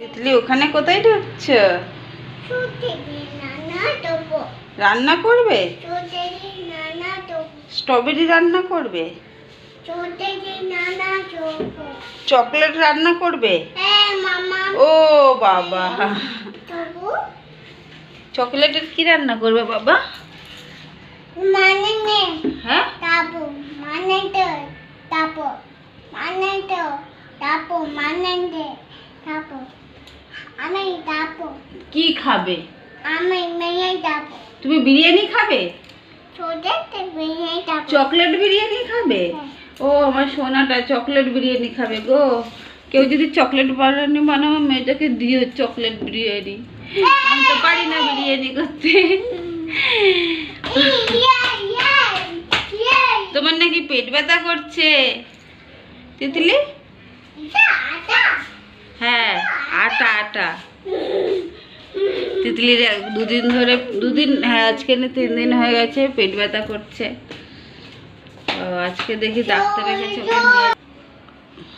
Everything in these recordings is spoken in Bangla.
তিতলি ওখানে কোথায় ঢুকছ? রান্না করবে? স্ট্রবেরি রান্না করবে? চকলেট রান্না করবে? ও বাবা। চকলেটের কি রান্না করবে বাবা? হ্যাঁ? কি খাবে? আমি তুমি বিরিয়ানি খাবে? চকলেট বিরিয়ানি খাবে? ও আমার সোনাটা চকলেট বিরিয়ানি খাবে গো। কেউ যদি চকলেট বিরিয়ানি বানাবো মেয়েটাকে দিও চকলেট বিরিয়ানি। আমি তো পারি না বিরিয়ানি করতে। তোমার নাকি পেট ব্যথা করছে। তিতলি? হ্যাঁ আটা আটা। তিতলির দুদিন ধরে দুদিন হ্যাঁ আজকে তিন দিন হয়ে গেছে পেট ব্যথা করছে। আজকে দেখি ওকে নিয়ে।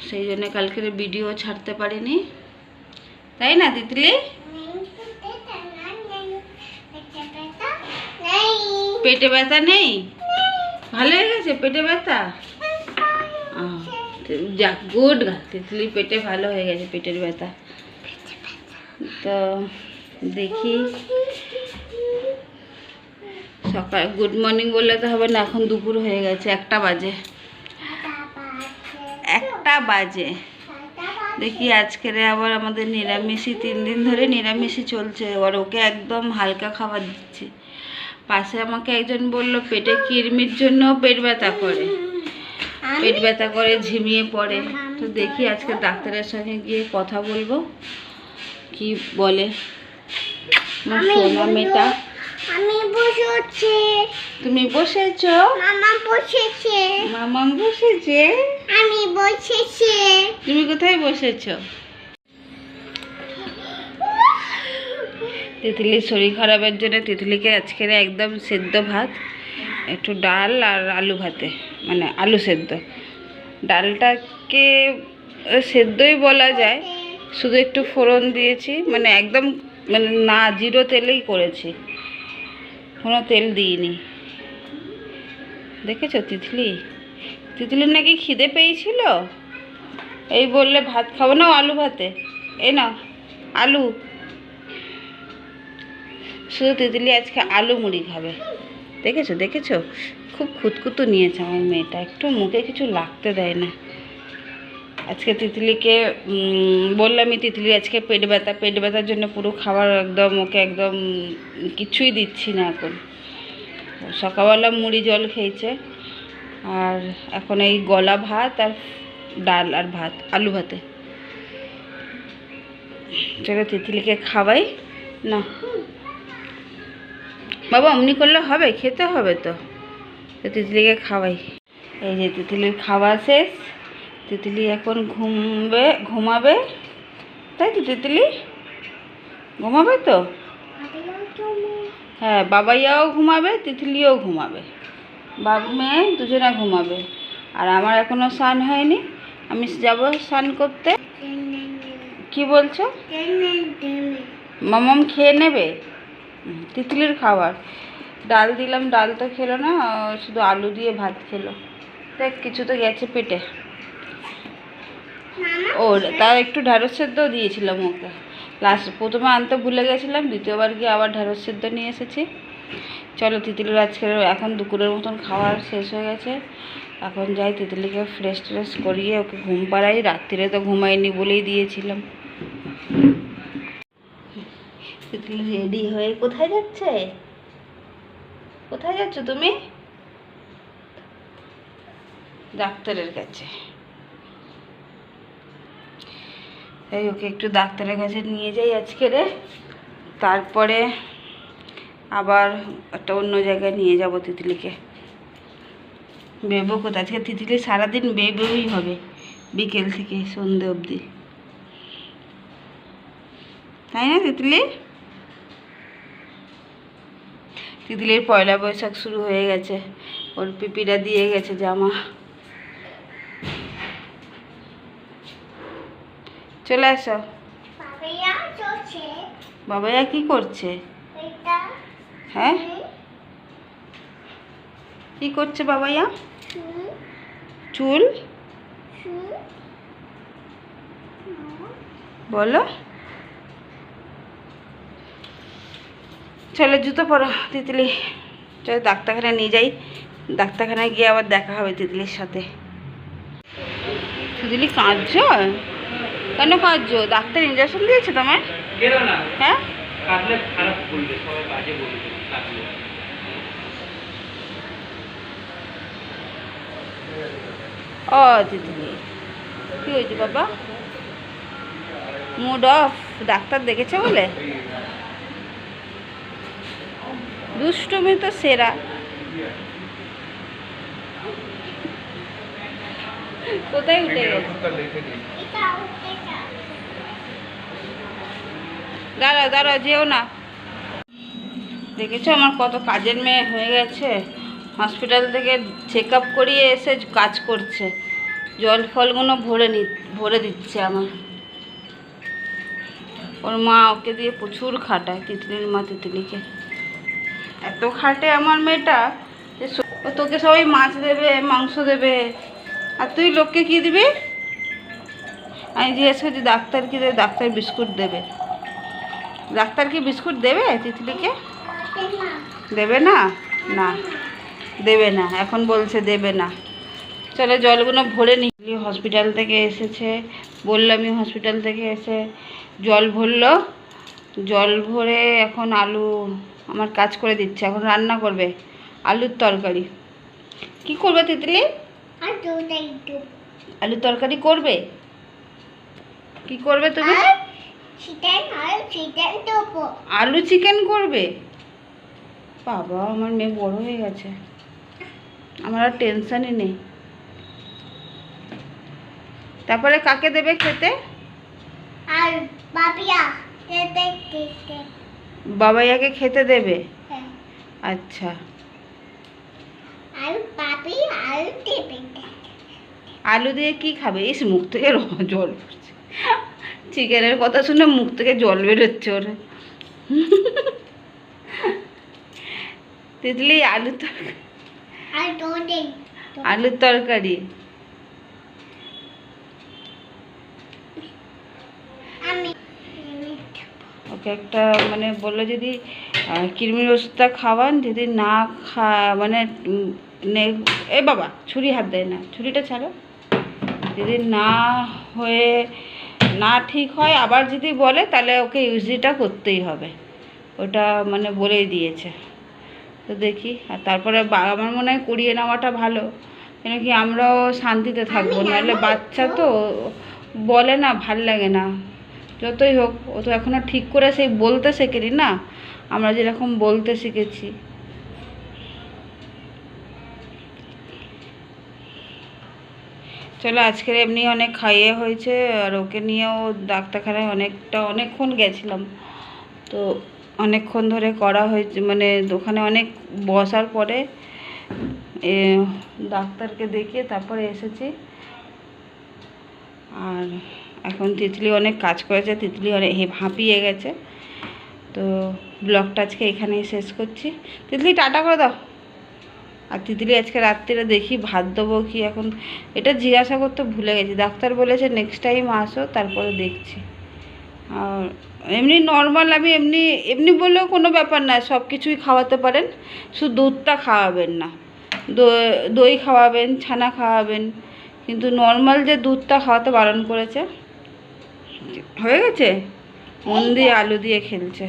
সেই জন্য কালকের ভিডিও ছাড়তে পারিনি। তাই না তিতলি? পেটে ব্যথা নেই? ভালো হয়ে গেছে পেটে ব্যথা? আহ, যাক গুড তিতলি পেটে ভালো হয়ে গেছে পেটের ব্যথা। তো দেখি। সকাল, গুড মর্নিং বললে তো হবে না, এখন দুপুর হয়ে গেছে, একটা বাজে। একটা বাজে। দেখি আজকের আবার আমাদের নিরামিষই, তিন দিন ধরে নিরামিষই চলছে, এবার ওকে একদম হালকা খাবার দিচ্ছি। পাশে আমাকে একজন বলল, পেটে কিরমির জন্য পেট ব্যথা করে। পেট ব্যথা করে ঝিমিয়ে পড়ে। তো দেখি আজকে ডাক্তারের সঙ্গে গিয়ে কথা বলব। কি বলে? সোনা মেয়েটা। আমি বসেছি। তুমি বসেছ? মামা বসেছে। মামাম বসেছে? আমি বসেছি। তুমি কোথায় বসেছো? তেঁতুলির শরীর খারাপের জন্য তেঁতুলিকে আজকের একদম সেদ্ধ ভাত একটু ডাল আর আলু ভাতে। মানে আলু সেদ্ধ। ডালটাকে সেদ্ধই বলা যায়। শুধু একটু ফোড়ন দিয়েছি। মানে একদম মানে না, জিরো তেলেই করেছি। কোনো তেল দিইনি। দেখেছ তিতলি? তিতলির নাকি খিদে পেয়েছিল? এই বললে ভাত খাব না আলু ভাতে? এই না আলু। শুধু তিতলি আজকে আলু মুড়ি খাবে। দেখেছ দেখেছ? খুব খুঁতখুতো নিয়েছে আমার মেয়েটা, একটু মুখে কিছু লাগতে দেয় না। আজকে তিতলিকে বললামই তিতলি, আজকে পেট ব্যথা, পেট ব্যথার জন্য পুরো খাবার একদম, ওকে একদম কিছুই দিচ্ছি না এখন। সকালবেলা মুড়ি জল খেয়েছে, আর এখন এই গলা ভাত আর ডাল আর ভাত, আলু ভাতে। চলো তিতলিকে খাওয়াই। না বাবা, অমনি করলে হবে? খেতে হবে তো। তিতলিকে খাওয়াই। এই যে তিতলির খাওয়া শেষ। তিতলি এখন ঘুমবে, ঘুমাবে। তাই তো তিতলি? ঘুমাবে তো? হ্যাঁ বাবাইয়াও ঘুমাবে, তিতলিও ঘুমাবে। বাপ, মেয়ে দুজনে ঘুমাবে। আর আমার এখনও স্নান হয়নি। আমি যাব স্নান করতে। কি বলছো? মামাম খেয়ে নেবে? তিতলির খাবার। ডাল দিলাম ডাল তো খেলো না শুধু আলু দিয়ে ভাত খেলো। দেখ কিছু তো গেছে পেটে। ও তার একটু ঢ্যাঁড়স সেদ্ধ দিয়েছিলাম ওকে। লাস্ট প্রথমে আনতে ভুলে গেছিলাম দ্বিতীয়বার গিয়ে আবার ঢ্যাঁড়স সেদ্ধ নিয়ে এসেছি। চলো তিতলির আজকের এখন দুপুরের মতন খাওয়ার শেষ হয়ে গেছে। এখন যাই তিতলিকে ফ্রেশ ট্রেশ করিয়ে ওকে ঘুম পাড়াই। রাত্রিরে তো ঘুমাইনি বলেই দিয়েছিলাম। তিতলি রেডি হয়ে কোথায় যাচ্ছে? কোথায় যাচ্ছ তুমি? ডাক্তারের কাছে। তাই ওকে একটু ডাক্তারের কাছে নিয়ে যাই আজকে রে। তারপরে আবার একটা অন্য জায়গায় নিয়ে যাব তিতলিকে। বেবো কোথায়? আজকে তিতলি সারাদিন বেবেই হবে, বিকেল থেকে সন্ধে অবধি। তাই না তিতলি? তিতলির পয়লা বৈশাখ শুরু হয়ে গেছে। ওর পিপিরা দিয়ে গেছে জামা। চলে আসো। বাবাইয়া কি করছে? হ্যাঁ? কি? করছে বাবাইয়া? চুল। বলো। চলো জুতো পরো তিতলি। চলো ডাক্তারখানায় নিয়ে যাই। ডাক্তারখানায় গিয়ে আবার দেখা হবে তিতলির সাথে। তিতলি কাঁদছো? কেন কাঁদছো? ডাক্তার ইঞ্জেকশন দিয়েছে তোমার হ্যাঁ? ও তিতলি কি হয়েছে বাবা? মুড অফ ডাক্তার দেখেছে বলে? দুষ্টুমি তো সেরা। কোথায় উঠে দাঁড়াও দাঁড়াও যেও না। দেখেছ আমার কত কাজের মেয়ে হয়ে গেছে? হসপিটাল থেকে চেক আপ করিয়ে এসে কাজ করছে। জল ফলগুলো ভরে নি ভরে দিচ্ছে আমার। ওর মা ওকে দিয়ে প্রচুর খাটায় তিতলির মা তিতলিকে। এত খাটে আমার মেয়েটা ও তোকে সবাই মাছ দেবে, মাংস দেবে। আর তুই লোককে কি দিবি? আমি জিজ্ঞেস করছি, ডাক্তার কি দেবে? ডাক্তার বিস্কুট দেবে। ডাক্তার কি বিস্কুট দেবে তিতলিকে দেবে না। না। দেবে না। এখন বলছে, দেবে না। চলো জলগুলো ভরে নিলি হসপিটাল থেকে এসেছে। বললামই হসপিটাল থেকে এসে। জল ভরলো। জল ভরে এখন আলু আমার কাজ করে দিচ্ছে এখন রান্না করবে আলুর তরকারি। কি করবে তিতলি? আলুর তরকারি করবে? কি করবে তুমি? আলু চিকেন করবে? বাবা আমার মেয়ে বড় হয়ে গেছে। আমার আর টেনশনই নেই। তারপরে কাকে দেবে খেতে? আর বাবিয়া এটা দেখতে বাবাইয়াকে খেতে দেবে? হ্যাঁ। আচ্ছা। আলু দিয়ে কি খাবে? ইস মুখ থেকে জল পড়ছে। চিকেনের কথা শুনে মুখ থেকে জল বেরোচ্ছে ওর। তিতলি আলু তরকারি আলুর তরকারি আমি ওকে একটা মানে বলল যদি কৃমির ওষুধটা খাওয়ান, যদি না খা মানে এ বাবা, ছুরি হাত দেয় না, ছুরিটা ছাড়ো। যদি না হয়ে, না ঠিক হয়, আবার যদি বলে, তাহলে ওকে ইউজিটা করতেই হবে। ওটা মানে বলেই দিয়েছে। তো দেখি, আর তারপরে আমার মনে হয় করিয়ে নেওয়াটা ভালো। কেন কি আমরাও শান্তিতে থাকব, নাহলে বাচ্চা। তো, বলে না, ভালো লাগে না। যতই হোক, ও তো এখনও ঠিক করে সেই বলতে শেখেনি না? আমরা যেরকম বলতে শিখেছি। চলো, আজকের এমনি অনেক খাইয়ে হয়েছে, আর ওকে নিয়েও ডাক্তারখানায় অনেকটা, অনেকক্ষণ গেছিলাম। তো অনেকক্ষণ ধরে করা হয়েছে মানে ওখানে অনেক বসার পরে ডাক্তারকে দেখিয়ে তারপরে এসেছি। আর এখন তিতলি অনেক কাজ করেছে, তিতলি অনেক হাঁপিয়ে গেছে। তো ব্লগটা আজকে এখানেই শেষ করছি। তিতলি, টাটা করে দাও। আর তিতলি আজকে রাত্রিরে দেখি ভাত দেবো কি এখন। এটা জিজ্ঞাসা করতে ভুলে গেছি। ডাক্তার বলেছে নেক্সট টাইম আসো, তারপরে দেখছি। আর এমনি নর্মাল আমি এমনি এমনি বললেও কোনো ব্যাপার না, সব কিছুই খাওয়াতে পারেন। শুধু দুধটা খাওয়াবেন না। দই খাওয়াবেন, ছানা খাওয়াবেন। কিন্তু নর্মাল যে দুধটা খাওয়াতে বারণ করেছে হয়ে গেছে? মন দিয়ে আলু দিয়ে খেলছে।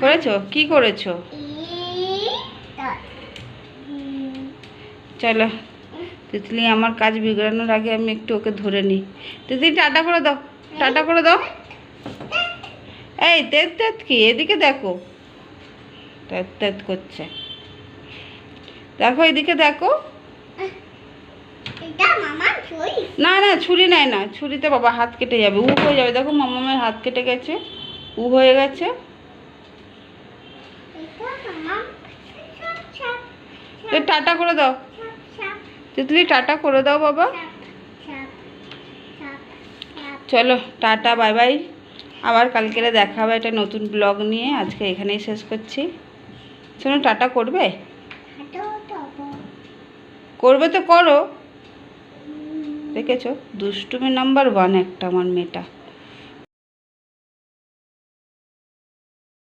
করেছ? কি করেছ? চলো তিতলি আমার কাজ বিগড়ানোর আগে আমি একটু ওকে ধরে নিই। তিতলি টাটা করে দাও টাটা করে দাও। এই তেত তেত কি? এদিকে দেখো। তেত তেত করছে। দেখো এদিকে দেখো। না না ছুরি নেয় না। ছুরিতে বাবা হাত কেটে যাবে। উ হয়ে যাবে। দেখো মামামের হাত কেটে গেছে। উ হয়ে গেছে। টাটা করে দাও। তিতলি টাটা করে দাও বাবা। চলো টাটা বাই বাই। আবার কালকেরে দেখা হবে একটা নতুন ব্লগ নিয়ে। আজকে এখানেই শেষ করছি। শোনো টাটা করবে? করবে তো করো। দেখেছ দুষ্টুমি নাম্বার ওয়ান একটা আমার মেয়েটা।